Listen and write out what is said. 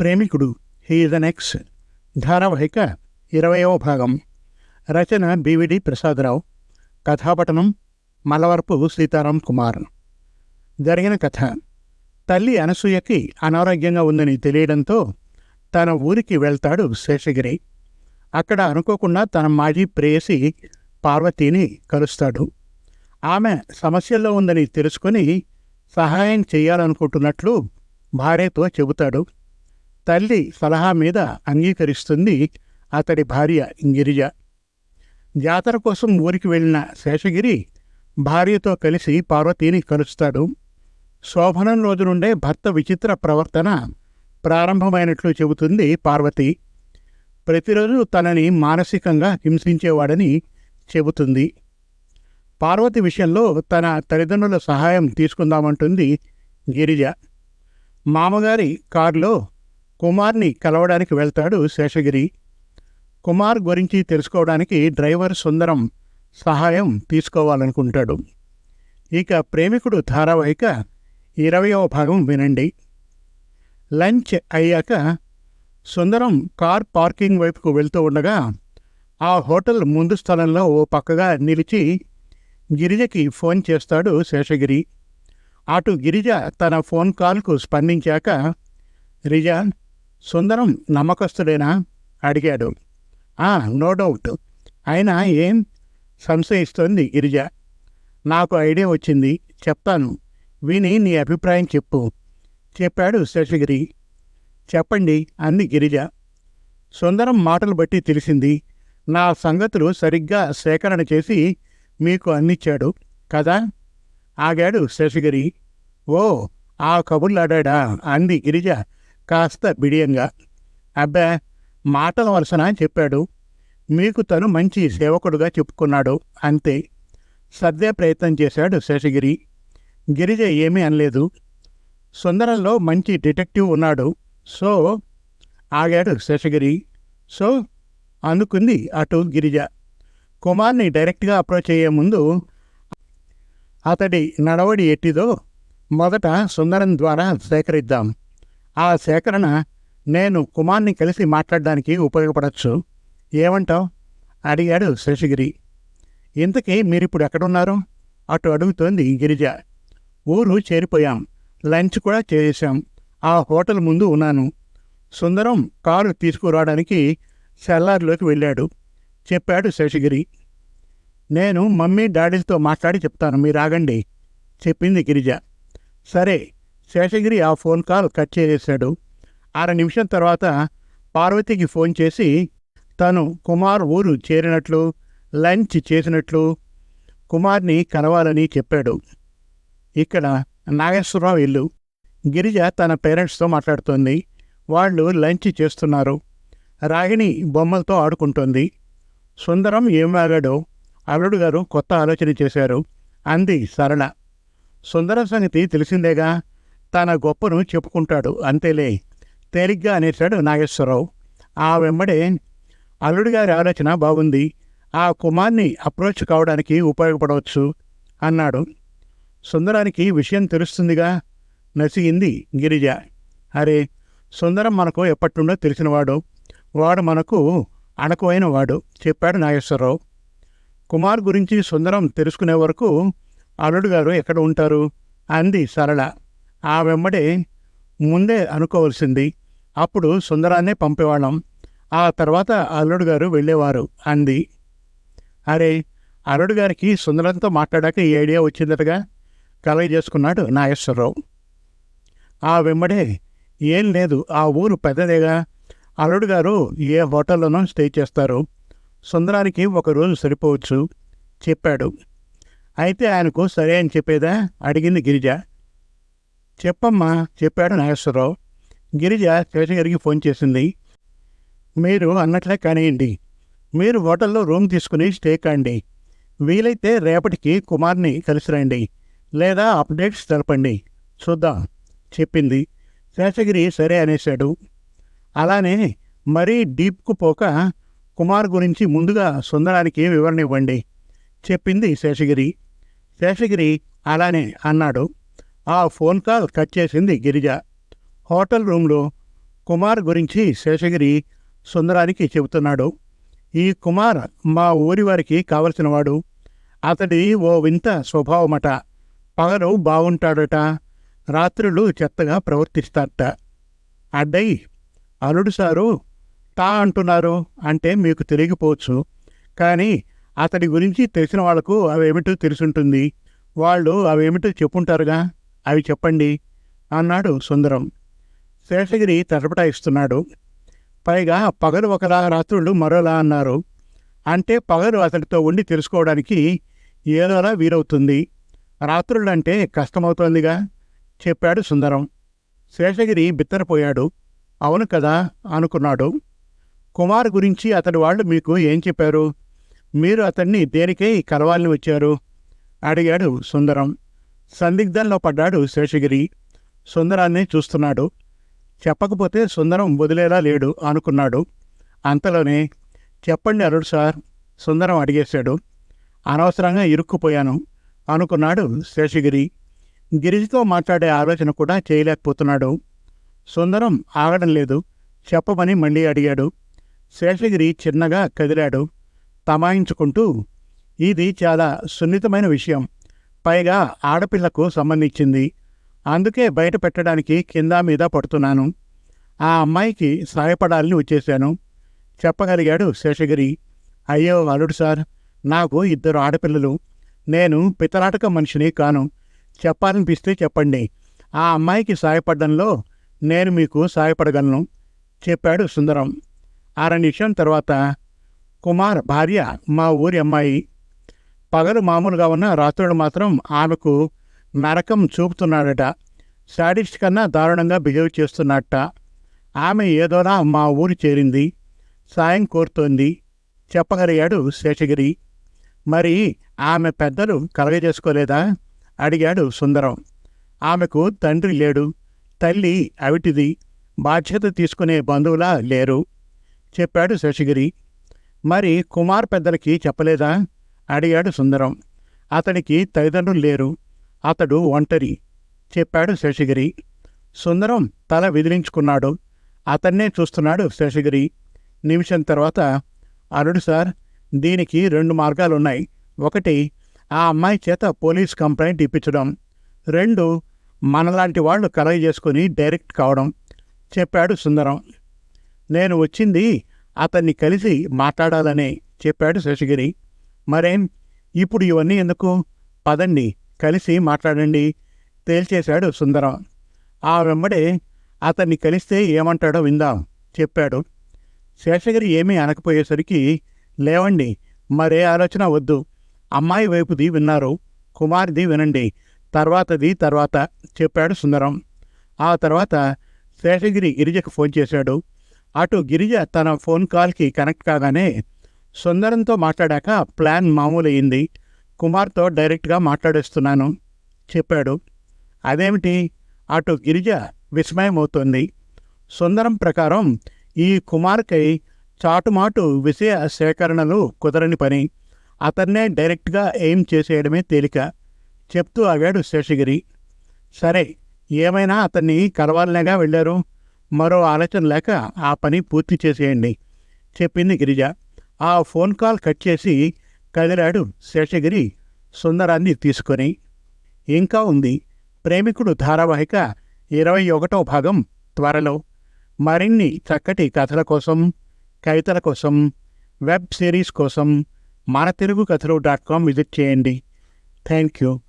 ప్రేమికుడు. హీఈ్ the ధారావాహిక ఇరవయవ భాగం. రచన బివిడి ప్రసాదరావు. కథాపటనం మలవరపు సీతారాం కుమార్. జరిగిన కథ. తల్లి అనసూయకి అనారోగ్యంగా ఉందని తెలియడంతో తన ఊరికి వెళ్తాడు శేషగిరి. అక్కడ అనుకోకుండా తన మాజీ ప్రేయసి పార్వతీని కలుస్తాడు. ఆమె సమస్యల్లో ఉందని తెలుసుకొని సహాయం చేయాలనుకుంటున్నట్లు భార్యతో చెబుతాడు. తల్లి సలహా మీద అంగీకరిస్తుంది అతడి భార్య గిరిజ జాతర కోసం ఊరికి వెళ్ళిన శేషగిరి భార్యతో కలిసి పార్వతీని కలుస్తాడు. శోభనం రోజు నుండే భర్త విచిత్ర ప్రవర్తన ప్రారంభమైనట్లు చెబుతుంది పార్వతి. ప్రతిరోజు తనని మానసికంగా హింసించేవాడని చెబుతుంది. పార్వతి విషయంలో తన తల్లిదండ్రుల సహాయం తీసుకుందామంటుంది గిరిజ. మామగారి కారులో కుమార్ని కలవడానికి వెళ్తాడు శేషగిరి. కుమార్ గురించి తెలుసుకోవడానికి డ్రైవర్ సుందరం సహాయం తీసుకోవాలనుకుంటాడు. ఇక ప్రేమికుడు ధారావాహిక ఇరవయవ భాగం వినండి. లంచ్ అయ్యాక సుందరం కార్ పార్కింగ్ వైపుకు వెళ్తూ ఉండగా ఆ హోటల్ ముందు స్థలంలో ఓ పక్కగా నిలిచి గిరిజకి ఫోన్ చేస్తాడు శేషగిరి. అటు గిరిజ తన ఫోన్ కాల్కు స్పందించాక రిజా సుందరం నమ్మకస్తుడేనా? అడిగాడు. "ఆ, నో డౌట్. అయినా ఏం? సంశయిస్తోంది గిరిజ. నాకు ఐడియా వచ్చింది. చెప్తాను. విని నీ అభిప్రాయం చెప్పు. చెప్పాడు శేషగిరి. చెప్పండి అంది గిరిజ. సుందరం మాటలు బట్టి తెలిసింది. నా సంగతులు సరిగ్గా సేకరణ చేసి మీకు అందించాడు. కదా? ఆగాడు శేషగిరి. ఓ ఆ కబుర్లాడా అంది గిరిజ. కాస్త బిడియంగా అబ్బా మాటల వలసన? చెప్పాడు. మీకు తను మంచి సేవకుడుగా చెప్పుకున్నాడు అంతే. సర్దే ప్రయత్నం చేశాడు శేషగిరి. గిరిజ ఏమీ అనలేదు. సుందరంలో మంచి డిటెక్టివ్ ఉన్నాడు. సో ఆగాడు శేషగిరి. సో అందుకుంది అటు గిరిజ. కుమార్ని డైరెక్ట్గా అప్రోచ్ అయ్యే ముందు అతడి నడవడి ఎట్టిదో మొదట సుందరం ద్వారా సేకరిద్దాం. ఆ సేకరణ నేను కుమార్ని కలిసి మాట్లాడడానికి ఉపయోగపడచ్చు. ఏమంటావ్? అడిగాడు శశిగిరి. ఇంతకీ మీరిప్పుడు ఎక్కడున్నారు? అటు అడుగుతోంది గిరిజ. ఊరు చేరిపోయాం. లంచ్ కూడా చేసాం ఆ హోటల్ ముందు ఉన్నాను. సుందరం కారు తీసుకురావడానికి సెల్లార్లోకి వెళ్ళాడు. చెప్పాడు శశిగిరి. నేను మమ్మీ డాడీలతో మాట్లాడి చెప్తాను. మీరు ఆగండి. చెప్పింది గిరిజ. సరే శేషగిరి ఆ ఫోన్ కాల్ కట్ చేసేశాడు. అర నిమిషం తర్వాత పార్వతికి ఫోన్ చేసి తను కుమార్ ఊరు చేరినట్లు లంచ్ చేసినట్లు కుమార్ని కలవాలని చెప్పాడు. ఇక్కడ నాగేశ్వరరావు ఇల్లు. గిరిజ తన పేరెంట్స్తో మాట్లాడుతోంది. వాళ్ళు లంచ్ చేస్తున్నారు. రాగిణి బొమ్మలతో ఆడుకుంటోంది. సుందరం ఏం వాగాడో అల్లుడు గారు కొత్త ఆలోచన చేశారు. అంది సరళ. సుందరం సంగతి తెలిసిందేగా? తన గొప్పను చెప్పుకుంటాడు. అంతేలే. తేలిగ్గా అనేశాడు నాగేశ్వరరావు. ఆ వెంబడే అల్లుడి గారి ఆలోచన బాగుంది. ఆ కుమార్ని అప్రోచ్ కావడానికి ఉపయోగపడవచ్చు అన్నాడు. సుందరానికి విషయం తెలుస్తుందిగా? నసిగింది గిరిజ. అరే సుందరం మనకు ఎప్పటి నుండో తెలిసినవాడు. వాడు మనకు అణకువైన వాడు చెప్పాడు నాగేశ్వరరావు. కుమార్ గురించి సుందరం తెలుసుకునే వరకు అల్లుడు గారు ఎక్కడ ఉంటారు? అంది సరళ. ఆ వెంబడే ముందే అనుకోవాల్సింది. అప్పుడు సుందరాన్నే పంపేవాళ్ళం. ఆ తర్వాత అల్లుడు గారు వెళ్ళేవారు అంది. అరే అల్లుడు గారికి సుందరంతో మాట్లాడాక ఈ ఐడియా వచ్చిందటగా? కలగ చేసుకున్నాడు నాగేశ్వరరావు. ఆ వెంబడే ఏం లేదు ఆ ఊరు పెద్దదేగా. అల్లుడు గారు ఏ హోటల్లోనో స్టే చేస్తారు. సుందరానికి ఒక రోజు సరిపోవచ్చు చెప్పాడు. అయితే ఆయనకు సరే అని చెప్పేదా? అడిగింది గిరిజ. చెప్పమ్మా చెప్పాడు నాగేశ్వరరావు. గిరిజ శేషగిరికి ఫోన్ చేసింది. మీరు అన్నట్లే కానివ్వండి మీరు హోటల్లో రూమ్ తీసుకుని స్టే కాండి. వీలైతే రేపటికి కుమార్ని కలిసి రండి లేదా అప్డేట్స్ తెలపండి. చూద్దాం చెప్పింది. శేషగిరి సరే అనేశాడు. అలానే మరీ డీప్కు పోక కుమార్ గురించి ముందుగా సుందరానికి వివరణ ఇవ్వండి చెప్పింది శేషగిరి. శేషగిరి అలానే అన్నాడు. ఆ ఫోన్ కాల్ కట్ చేసింది గిరిజ. హోటల్ రూమ్లో కుమార్ గురించి శేషగిరి సుందరానికి చెబుతున్నాడు. ఈ కుమార్ మా ఊరి వారికి కావలసినవాడు అతడి ఓ వింత స్వభావమట. పగలు బాగుంటాడట రాత్రులు చెత్తగా ప్రవర్తిస్తాడట. అడ్డయి అల్లుడు సారు తా అంటున్నారు. అంటే మీకు తెలియకపోవచ్చు. కానీ అతడి గురించి తెలిసిన వాళ్ళకు అవేమిటో తెలుసుంటుంది. వాళ్ళు అవేమిటో చెప్పుంటారుగా. అవి చెప్పండి అన్నాడు సుందరం. శేషగిరి తటపటాయిస్తున్నాడు పైగా పగలు ఒకలా రాత్రులు మరోలా అన్నారు. అంటే పగలు అతడితో ఉండి తెలుసుకోవడానికి ఏదోలా వీలవుతుంది. రాత్రులంటే కష్టమవుతోందిగా చెప్పాడు సుందరం. శేషగిరి బిత్తరపోయాడు. అవును కదా అనుకున్నాడు. కుమార్ గురించి అతడి వాళ్ళు మీకు ఏం చెప్పారు? మీరు అతన్ని దేనికై కలవాలని వచ్చారు? అడిగాడు సుందరం. సందిగ్ధంలో పడ్డాడు శేషగిరి. సుందరాన్ని చూస్తున్నాడు. చెప్పకపోతే సుందరం వదిలేలా లేడు అనుకున్నాడు. అంతలోనే చెప్పండి అరుడు సార్ సుందరం అడిగేశాడు. అనవసరంగా ఇరుక్కుపోయాను అనుకున్నాడు శేషగిరి. గిరిజతో మాట్లాడే ఆలోచన కూడా చేయలేకపోతున్నాడు. సుందరం ఆగడం లేదు. చెప్పమని మళ్ళీ అడిగాడు. శేషగిరి చిన్నగా కదిలాడు. తమాయించుకుంటూ ఇది చాలా సున్నితమైన విషయం. పైగా ఆడపిల్లకు సంబంధించింది. అందుకే బయట పెట్టడానికి కింద మీద పడుతున్నాను. ఆ అమ్మాయికి సాయపడాలని వచ్చేశాను. చెప్పగలిగాడు శేషగిరి. అయ్యో అల్లుడు సార్ నాకు ఇద్దరు ఆడపిల్లలు. నేను పితరాటక మనిషిని కాను. చెప్పాలనిపిస్తే చెప్పండి. ఆ అమ్మాయికి సాయపడడంలో నేను మీకు సాయపడగలను చెప్పాడు సుందరం. అర నిమిషం తర్వాత కుమార్ భార్య మా ఊరి అమ్మాయి పగలు మామూలుగా ఉన్న రాత్రులు మాత్రం ఆమెకు నరకం చూపుతున్నాడట. స్టాడిస్ట్ కన్నా దారుణంగా బిహేవ్ చేస్తున్నట్ట. ఆమె ఏదోలా మా ఊరు చేరింది. సాయం కోరుతోంది. చెప్పగలిగాడు శేషగిరి. మరి ఆమె పెద్దలు కలగజేసుకోలేదా? అడిగాడు సుందరం. ఆమెకు తండ్రి లేడు. తల్లి అవిటిది. బాధ్యత తీసుకునే బంధువులా లేరు. చెప్పాడు శేషగిరి. మరి కుమార్ పెద్దలకి చెప్పలేదా? అడిగాడు సుందరం. అతనికి తల్లిదండ్రులు లేరు. అతడు ఒంటరి. చెప్పాడు శేషగిరి. సుందరం తల విదిలించుకున్నాడు. అతన్నే చూస్తున్నాడు శేషగిరి. నిమిషం తర్వాత అరుడు సార్ దీనికి రెండు మార్గాలున్నాయి. ఒకటి ఆ అమ్మాయి చేత పోలీస్ కంప్లైంట్ ఇప్పించడం. రెండు మనలాంటి వాళ్ళు కలగ చేసుకుని డైరెక్ట్ కావడం. చెప్పాడు సుందరం. నేను వచ్చింది అతన్ని కలిసి మాట్లాడాలనే చెప్పాడు శేషగిరి. మరేం? ఇప్పుడు ఇవన్నీ ఎందుకు? పదండి కలిసి మాట్లాడండి తేల్చేశాడు సుందరం. ఆ వెంబడే అతన్ని కలిస్తే ఏమంటాడో విందాం చెప్పాడు. శేషగిరి ఏమీ అనకపోయేసరికి లేవండి మరే ఆలోచన వద్దు. అమ్మాయి వైపుది విన్నారు కుమార్ది వినండి తర్వాతది తర్వాత చెప్పాడు సుందరం. ఆ తర్వాత శేషగిరి గిరిజకు ఫోన్ చేశాడు. అటు గిరిజ తన ఫోన్ కాల్కి కనెక్ట్ కాగానే సుందరంతో మాట్లాడాక ప్లాన్ మామూలు అయింది కుమార్తో డైరెక్ట్గా మాట్లాడేస్తున్నాను. చెప్పాడు. అదేమిటి? అటు గిరిజ విస్మయమవుతోంది. సుందరం ప్రకారం ఈ కుమార్కై చాటుమాటు విషయ సేకరణలు కుదరని పని. అతన్నే డైరెక్ట్గా ఎయిమ్ చేసేయడమే తేలిక చెప్తూ ఆగాడు శేషగిరి. సరే ఏమైనా అతన్ని కలవాలనేగా వెళ్ళారు? మరో ఆలోచన లేక ఆ పని పూర్తి చేసేయండి చెప్పింది గిరిజ. ఆ ఫోన్ కాల్ కట్ చేసి కదిలాడు శేషగిరి సుందరాన్ని తీసుకొని. ఇంకా ఉంది ప్రేమికుడు ధారావాహిక ఇరవై ఒకటో భాగం త్వరలో. మరిన్ని చక్కటి కథల కోసం కవితల కోసం వెబ్ సిరీస్ కోసం మన తెలుగు కథలు డాట్ కామ్ విజిట్ చేయండి. Thank you.